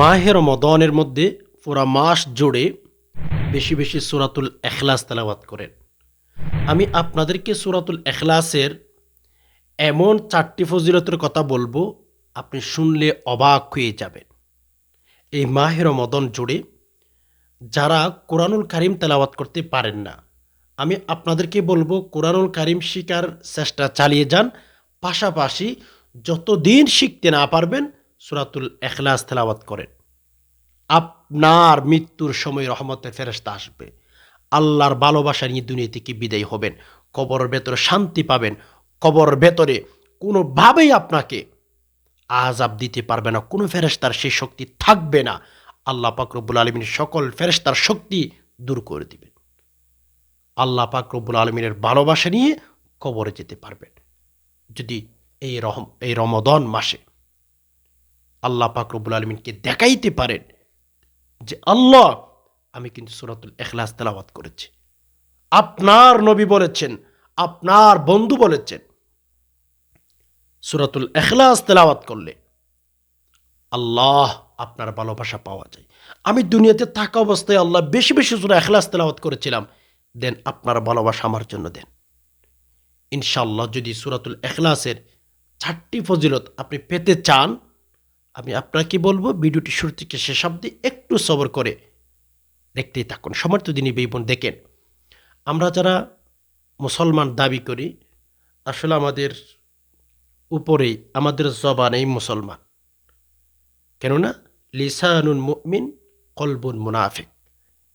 মাহের মদনের মধ্যে পুরা মাস জুড়ে বেশি বেশি সুরাতুল এখলাস তেলাওয়াত করেন। আমি আপনাদেরকে সুরাতুল এখলাসের এমন চারটি ফজিলতের কথা বলব, আপনি শুনলে অবাক হয়ে যাবেন। এই মাহের মদন জুড়ে যারা কোরআনুল কারিম তেলাওয়াত করতে পারেন না, আমি আপনাদেরকে বলব কোরআনুল কারিম শিকার চেষ্টা চালিয়ে যান। পাশাপাশি যতদিন শিখতে না পারবেন সুরাতুল এখলাস তেলাওয়াত করেন। আপনার মৃত্যুর সময় রহমতের ফেরস্তা আসবে। আল্লাহর ভালোবাসা নিয়ে দুনিয়া থেকে বিদায় হবেন। কবরের ভেতরে শান্তি পাবেন। কবরের ভেতরে কোনোভাবেই আপনাকে আজাব দিতে পারবে না। কোনো ফেরেস্তার সেই শক্তি থাকবে না। আল্লাহ পাক রব্বুল আলমিনের সকল ফেরেস্তার শক্তি দূর করে দিবেন। আল্লাহ পাক রব্বুল আলমিনের ভালোবাসা নিয়ে কবরে যেতে পারবেন। যদি এই রহম, এই রমদন মাসে আল্লাহ পাক রব্বুল আলমিনকে দেখাইতে পারেন যে আল্লাহ, আমি কিন্তু সুরাতুল এখলাস তেলাওয়াত করেছি। আপনার নবী বলেছেন, আপনার বন্ধু বলেছেন, সুরাতুল এখলাস তেলাওয়াত করলে আল্লাহ আপনার ভালোবাসা পাওয়া যায়। আমি দুনিয়াতে থাকা অবস্থায় আল্লাহ বেশি বেশি সুরা এখলাস তেলাওয়াত করেছিলাম, দেন আপনার ভালোবাসা আমার জন্য দেন। ইনশাল্লাহ যদি সুরাতুল এখলাসের চারটি ফজিলত আপনি পেতে চান আমি আপনাকে বলব, ভিডিওটি শুরু থেকে শেষ অব্দি একটু সবর করে দেখতেই থাকুন। সমর্থ দিনই এই বোন, দেখেন, আমরা যারা মুসলমান দাবি করি, আসলে আমাদের উপরেই, আমাদের জবানেই মুসলমান। কেননা লিসানুন মুমিন কলবুন মুনাফিক।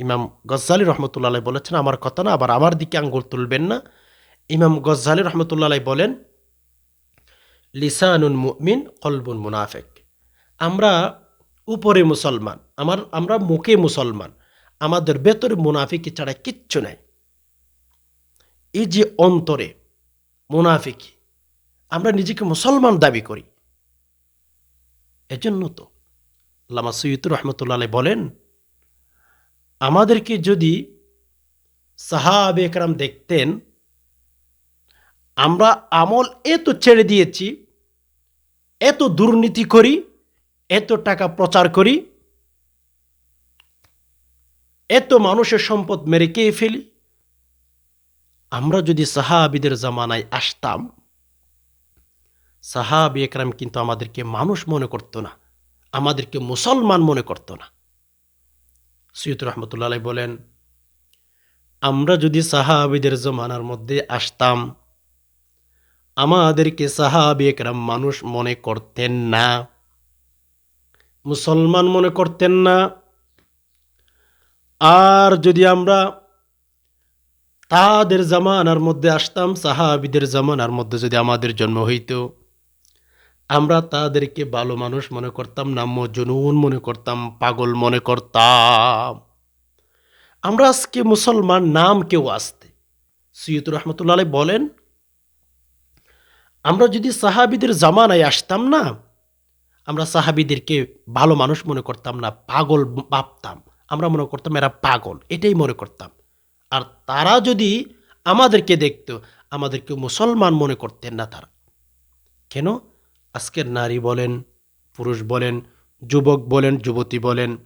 ইমাম গজ্জালি রহমতুল্লাহ বলেছেন, আমার কথা না, আবার আমার দিকে আঙ্গুল তুলবেন না। ইমাম গজ্জালি রহমতুল্লাহ বলেন লিসানুন মুমিন কলবুন মুনাফিক। আমরা উপরে মুসলমান, আমার, আমরা মুখে মুসলমান, আমাদের ভেতরে মুনাফিকি ছাড়া কিচ্ছু নাই। এই যে অন্তরে মুনাফিকি, আমরা নিজেকে মুসলমান দাবি করি। এজন্য তো লামা সৈয়দ রহমতুল্লাহ বলেন, আমাদেরকে যদি সাহাব একরাম দেখতেন, আমরা আমল এত ছেড়ে দিয়েছি, এত দুর্নীতি করি এত টাকা প্রচার করি, এত মানুষের সম্পদ মেরে কে ফেলি। আমরা যদি সাহাবিদের জামানায় আসতাম, সাহাবি একরাম কিন্তু আমাদেরকে মানুষ মনে করতো না, আমাদেরকে মুসলমান মনে করতো না। সৈয়দ রহমতুল্লাহ বলেন, আমরা যদি সাহাবিদের জমানার মধ্যে আসতাম, আমাদেরকে সাহাবি একরাম মানুষ মনে করতেন না। মুসলমান মনে করতেন না। আর যদি আমরা তাদের জামানার মধ্যে আসতাম, সাহাবিদের জামানার মধ্যে যদি আমাদের জন্ম হইত, আমরা তাদেরকে ভালো মানুষ মনে করতাম না মজনুন মনে করতাম, পাগল মনে করতাম। আমরা আজকে মুসলমান, নাম কেউ আসতে। সৈয়দ রহমতুল্লাহ বলেন, আমরা যদি সাহাবিদের জামানায় আসতাম না আমরা সাহাবিদেরকে ভালো মানুষ মনে করতাম না, পাগল ভাবতাম। আমরা মনে করতাম এরা পাগল, এটাই মনে করতাম। আর তারা যদি আমাদেরকে দেখত, আমাদেরকে মুসলমান মনে করতেন না তারা। কেন? আজকের নারী বলেন, পুরুষ বলেন, যুবক বলেন, যুবতী বলেন,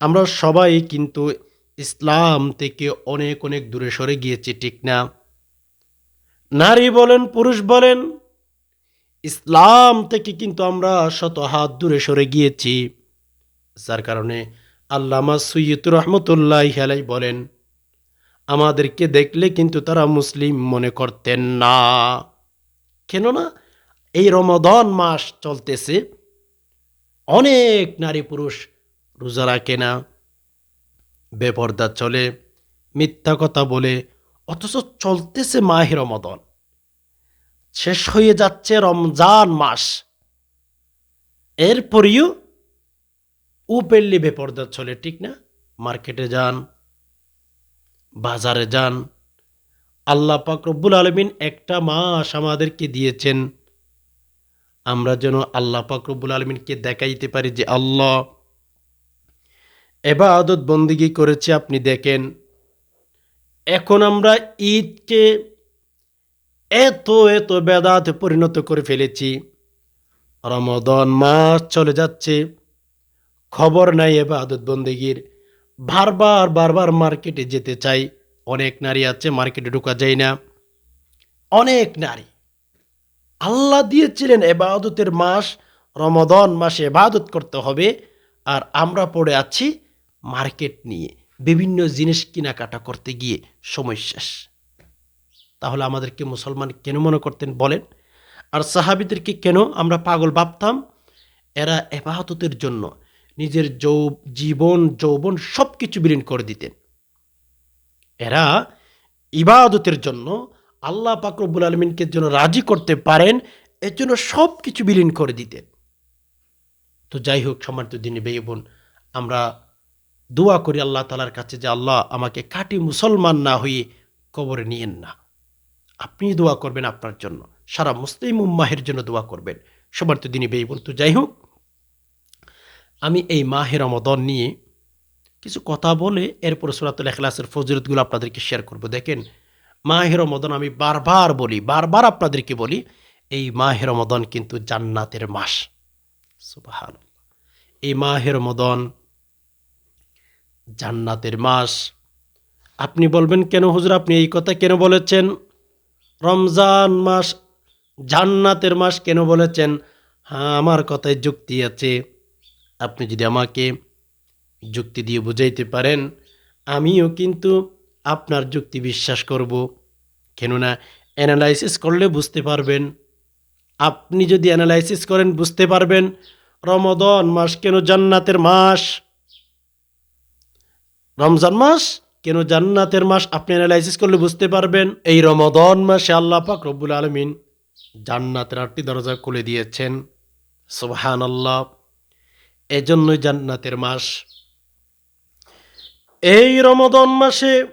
আমরা সবাই কিন্তু ইসলাম থেকে অনেক অনেক দূরে সরে গিয়েছি, ঠিক না? নারী বলেন, পুরুষ বলেন ইসলাম থেকে কিন্তু আমরা শত হাত দূরে সরে গিয়েছি। যার কারণে আল্লামা সৈয়দ রহমতুল্লাহ হেলাই বলেন, আমাদেরকে দেখলে কিন্তু তারা মুসলিম মনে করতেন না। কেননা এই রমদন মাস চলতেছে, অনেক নারী পুরুষ রোজা রাখে না, বেপর্দা চলে, মিথ্যা কথা বলে, অথচ চলতেছে মাহে রমদন। শেষ হয়ে যাচ্ছে রমজান মাস। এরপরেও উপেল্লি বেপর্দা চলে, ঠিক না? মার্কেটে যান, বাজারে যান। আল্লাহ পাক রব্বুল আলমিন একটা মাস আমাদেরকে দিয়েছেন। আমরা যেন আল্লাহ পাক রব্বুল আলমিনকে দেখাইতে পারি যে আল্লাহ এবার আদত বন্দিগি করেছে, আপনি দেখেন। এখন আমরা ঈদকে এত এত বেদাতে পরিণত করে ফেলেছি। রমদন মাস চলে যাচ্ছে। খবর নাই এবাদত বন্দেগীর। বারবার বারবার মার্কেটে যেতে চাই। অনেক নারী আছে, মার্কেটে ঢোকা যায় না। অনেক নারী। আল্লাহ দিয়েছিলেন এবাদতের মাস, রমদন মাসে এবাদত করতে হবে। আর আমরা পড়ে আছি মার্কেট নিয়ে। বিভিন্ন জিনিস কেনাকাটা করতে গিয়ে সময় শেষ। তাহলে আমাদেরকে মুসলমান কেন মনে করতেন বলেন? আর সাহাবিদেরকে কেন আমরা পাগল ভাবতাম? এরা এবাদতের জন্য নিজের যৌ, জীবন, যৌবন সব কিছু বিলীন করে দিতেন। এরা ইবাদতের জন্য আল্লাহ পাকরবুল আলমিনকে যেন রাজি করতে পারেন, এর জন্য সব কিছু বিলীন করে দিতেন। তো যাই হোক, সম্মানিত দিনে বেয়ে বোন, আমরা দোয়া করি আল্লাহ তালার কাছে যে আল্লাহ আমাকে কাটি মুসলমান না হয়ে কবরে নিয়েন না। আপনি দোয়া করবেন আপনার জন্য। সারা মুসলিম উম্মাহের জন্য দোয়া করবেন। সম্মানিত দিনে বেয়ে বোন তো যাই হোক। আমি এই মাহের রমদন নিয়ে কিছু কথা বলে এরপর সুরাতুল এখলাসের ফজরতগুলো আপনাদেরকে শেয়ার করব। দেখেন মাহের রমদন আমি বারবার বলি, বারবার আপনাদেরকে বলি, এই মাহের রমদন কিন্তু জান্নাতের মাস। সুবাহান এই মাহের রমদন জান্নাতের মাস। আপনি বলবেন কেন হুজুর, আপনি এই কথা কেন বলেছেন? রমজান মাস জান্নাতের মাস কেন বলেছেন? হ্যাঁ আমার কথায় যুক্তি আছে। আপনি যদি আমাকে যুক্তি দিয়ে বুঝাইতে পারেন, আমিও কিন্তু আপনার যুক্তি বিশ্বাস করব। কেননা অ্যানালাইসিস করলে বুঝতে পারবেন। আপনি যদি অ্যানালাইসিস করেন, বুঝতে পারবেন রমদন মাস কেন জান্নাতের মাস? রমজান মাস কেন জান্নাতের মাস আপনি অ্যানালাইসিস করলে বুঝতে পারবেন? এই রমদন মাসে আল্লাহ পাক রব্বুল আলমিন জান্নাতের আটটি দরজা খুলে দিয়েছেন। সুবহান আল্লাহ এজন্যই জান্নাতের মাস। এই রমদন মাসে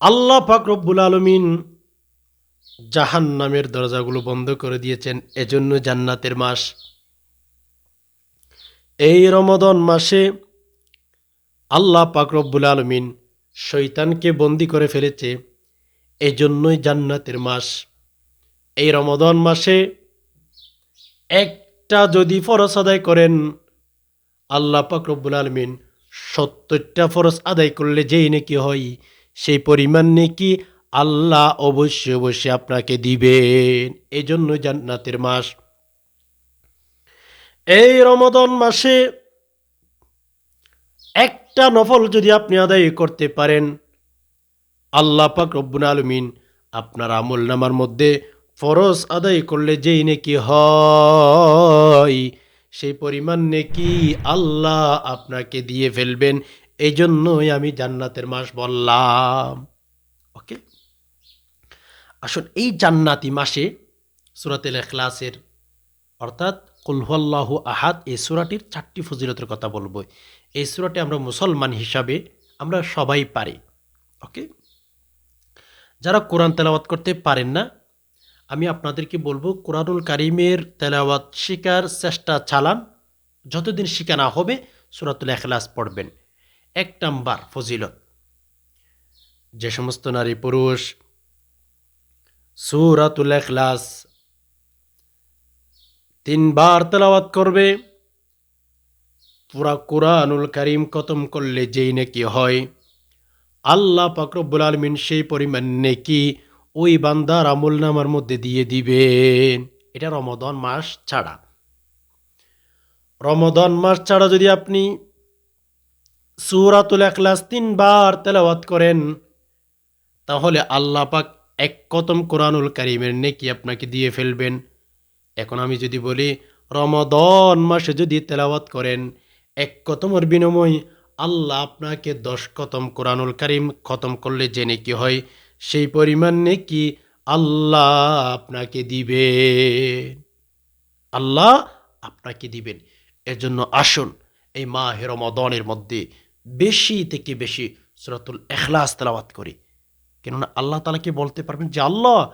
আল্লাহ পাক রব্বুল আলমিন জাহান নামের দরজাগুলো বন্ধ করে দিয়েছেন। এজন্য জান্নাতের মাস। এই রমদন মাসে আল্লাহ পাক রব্বুল আলমিন শৈতানকে বন্দি করে ফেলেছে এই জন্যই জান্নাতের মাস। এই রমদন মাসে একটা যদি ফরজ আদায় করেন, আল্লাহ পাক রব্বুল আলমিন সত্তরটা ফরজ আদায় করলে যেই নাকি হয়, সেই পরিমাণ নাকি আল্লাহ অবশ্যই অবশ্যই আপনাকে দিবেন। এই জন্য জান্নাতের মাস। এই রমদন মাসে একটা নফল যদি আপনি আদায় করতে পারেন, আল্লাহ পাক রব্বুল আলমিন আপনার আমল নামার মধ্যে ফরজ আদায় করলে যেই নাকি হয়, সেই পরিমাণ নেকি আল্লাহ আপনাকে দিয়ে ফেলবেন। এই জন্যই আমি জান্নাতের মাস বললাম। ওকে? আসলে এই জান্নাতি মাসে সুরাতেল এখলাসের অর্থাৎ কুলহুল্লাহ আহাদ, এই সুরাটির চারটি ফজিলতের কথা বলব। এই সুরাটি আমরা মুসলমান হিসাবে আমরা সবাই পারি, ওকে? যারা কোরআন তেলাওয়াত করতে পারেন না, আমি আপনাদেরকে বলব, কোরআনুল কারিমের তেলাওয়াত শিকার চেষ্টা চালান, যতদিন শিখা না হবে, সুরাতুল এখলাস পড়বেন। এক নাম্বার ফজিলত, যে সমস্ত নারী পুরুষ সুরাতুল এখলাস তিনবার তেলাওয়াত করবে পুরা কোরআনুল করিম খতম করলে যেই নাকি হয়। আল্লাহ পাকরব্বুল আলমিন সেই পরিমাণ নেকি ওই বান্দার আমল নামার মধ্যে দিয়ে দিবেন। এটা রমদন মাস ছাড়া। রমদন মাস ছাড়া যদি আপনি সুরাতুল এখলাস তিনবার তেলাওয়াত করেন, তাহলে আল্লাহ পাক এক কতম কোরআনুল কারিমের নেকি আপনাকে দিয়ে ফেলবেন। এখন আমি যদি বলি রমদন মাসে যদি তেলাওয়াত করেন এক কতমর বিনিময়, আল্লাহ আপনাকে দশ কতম কোরআনুল কারিম খতম করলে যে নেকি হয়, সেই পরিমাণ নেকি আল্লাহ আপনাকে দিবে। আল্লাহ আপনাকে দিবেন। এজন্য আসুন এই মাহে রমদনের মধ্যে বেশি থেকে বেশি সুরাতুল এখলাস তেলাওয়াত করি। কেননা আল্লাহ তালাকে বলতে পারবেন যে, আল্লাহ,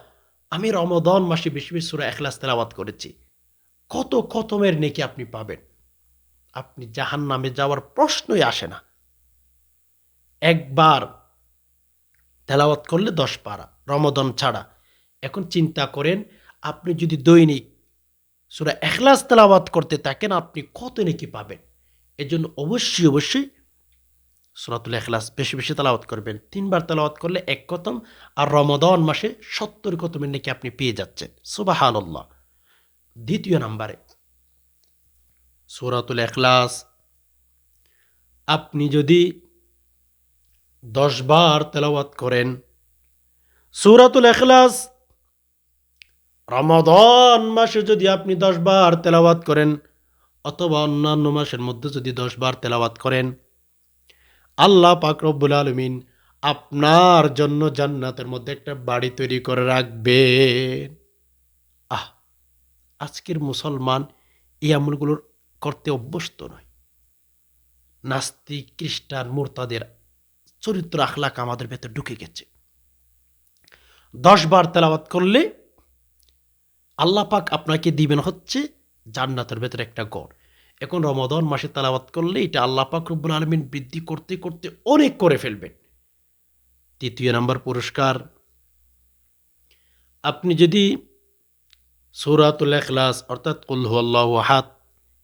আমি রমদন মাসে বেশি বেশি সুরা এখলাস তেলাওয়াত করেছি। কত কতমের নেকি আপনি পাবেন? আপনি জাহান নামে যাওয়ার প্রশ্নই আসে না। একবার তেলাওয়াত করলে দশ পারা, রমদন ছাড়া। এখন চিন্তা করেন, আপনি যদি দৈনিক সুরা এখলাস তেলাওয়াত করতে থাকেন, আপনি কত নাকি পাবেন? এজন্য অবশ্যই অবশ্যই সুরাতুল এখলাস বেশি বেশি তেলাওয়াত করবেন। তিনবার তেলাওয়াত করলে এক কতম আর রমদন মাসে সত্তর কতমের নাকি আপনি পেয়ে যাচ্ছেন। সুবাহান দ্বিতীয় নাম্বারে সুরাতুল এখলাস আপনি যদি দশ বার তেলাওয়াত করেন, সুরাতুল এখলাস রমাদন মাসে যদি আপনি দশ বার তেলাওয়াত করেন, অথবা অন্যান্য মাসের মধ্যে যদি দশ বার তেলাওয়াত করেন, আল্লাহ পাক রব্বুল আলমিন আপনার জন্য জান্নাতের মধ্যে একটা বাড়ি তৈরি করে রাখবেন। আহ, আজকের মুসলমান এই আমলগুলোর করতে অভ্যস্ত নয়। নাস্তিক, খ্রিস্টান, মোরতাদের চরিত্র আখলাক আমাদের ভেতর ঢুকে গেছে। দশ বার তেলাওয়াত করলে আল্লাহ পাক আপনাকে দিবেন হচ্ছে জান্নাতের ভেতরে একটা গড়। এখন রমাদন মাসে তালাবাত করলে এটা আল্লাহ পাক রব্বুল আলমিন বৃদ্ধি করতে করতে অনেক করে ফেলবেন। তৃতীয় নাম্বার পুরস্কার। আপনি যদি সৌরাতুল এখলাস অর্থাৎ কুল্হু আল্লাহ হাত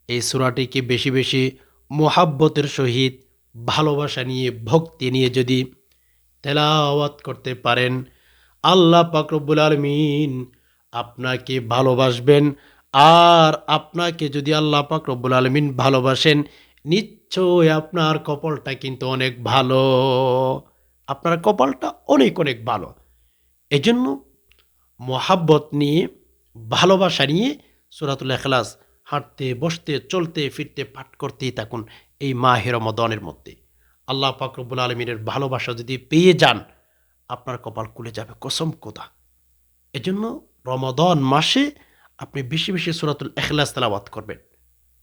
এই সুরাটিকে বেশি বেশি মোহাব্বতের সহিত ভালোবাসা নিয়ে, ভক্তি নিয়ে যদি তেলাওয়াত করতে পারেন, আল্লাহ পাক রব্বুল আলমিন আপনাকে ভালোবাসবেন। আর আপনাকে যদি আল্লাহ পাক রব্বুল আলমিন ভালোবাসেন নিশ্চয় আপনার কপালটা কিন্তু অনেক ভালো। আপনার কপালটা অনেক অনেক ভালো। এজন্য মহাব্বত নিয়ে, ভালোবাসা নিয়ে সুরাতুল এখলাস হাঁটতে, বসতে, চলতে, ফিরতে, পাঠ করতেই থাকুন এই মাহের মদনের মধ্যে। আল্লাহ পাক রব্বুল আলমিনের ভালোবাসা যদি পেয়ে যান, আপনার কপাল খুলে যাবে কসম কোদা এজন্য রমদন মাসে আপনি বেশি বেশি সুরাতুল এখলাস তালাবাদ করবেন।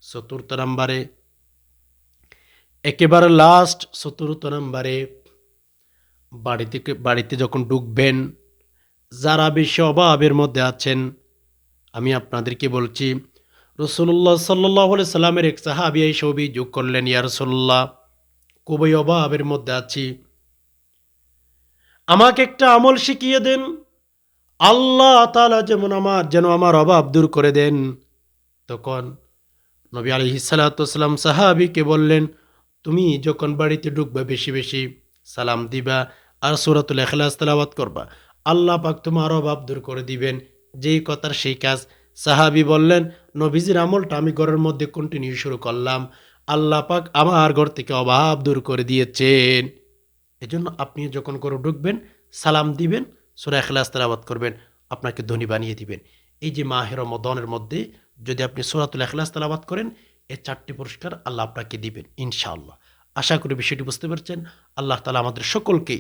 চতুর্থ নম্বরে, একেবারে লাস্ট চতুর্থ নম্বরে বাড়িতে বাড়িতে যখন ঢুকবেন, যারা বেশি অভাবের মধ্যে আছেন, আমি আপনাদেরকে বলছি রসুল্লাহ সাল্লাহ সাল্লামের এক সাহাবি এই ছবি যোগ করলেন, ইয়া রসুল্লাহ, খুবই অভাবের মধ্যে আছি। আমাকে একটা আমল শিখিয়ে দেন। আল্লাহ তালা যেমন আমার, যেন আমার অভাব দূর করে দেন। তখন নবী আলি সালাতাম সাহাবিকে বললেন, তুমি যখন বাড়িতে ঢুকবে, বেশি বেশি সালাম দিবা আর সুরাতুল এখলাস তালাবাত করবা। আল্লাহ পাক তোমার অভাব দূর করে দিবেন। যেই কথার সেই কাজ সাহাবি বললেন, নবীজির আমলটা আমি ঘরের মধ্যে কন্টিনিউ শুরু করলাম। আল্লাহ পাক আমার ঘর থেকে অভাব দূর করে দিয়েছেন। এজন্য আপনি যখন করে ঢুকবেন, সালাম দিবেন, সুরা এখলাস তেলাবাত করবেন, আপনাকে ধনী বানিয়ে দিবেন। এই যে মাহের মদনের মধ্যে যদি আপনি সুরাতুল এখলাস তেলাবাত করেন এই চারটি পুরস্কার আল্লাহ আপনাকে দিবেন, ইনশাআল্লাহ। আশা করি বিষয়টি বুঝতে পারছেন। আল্লাহ তালা আমাদের সকলকে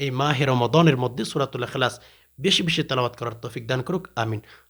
এই মাহের মদনের মধ্যে সুরাতুল এখলাস বেশি বেশি তেলাবাত করার তৌফিক দান করুক, আমিন।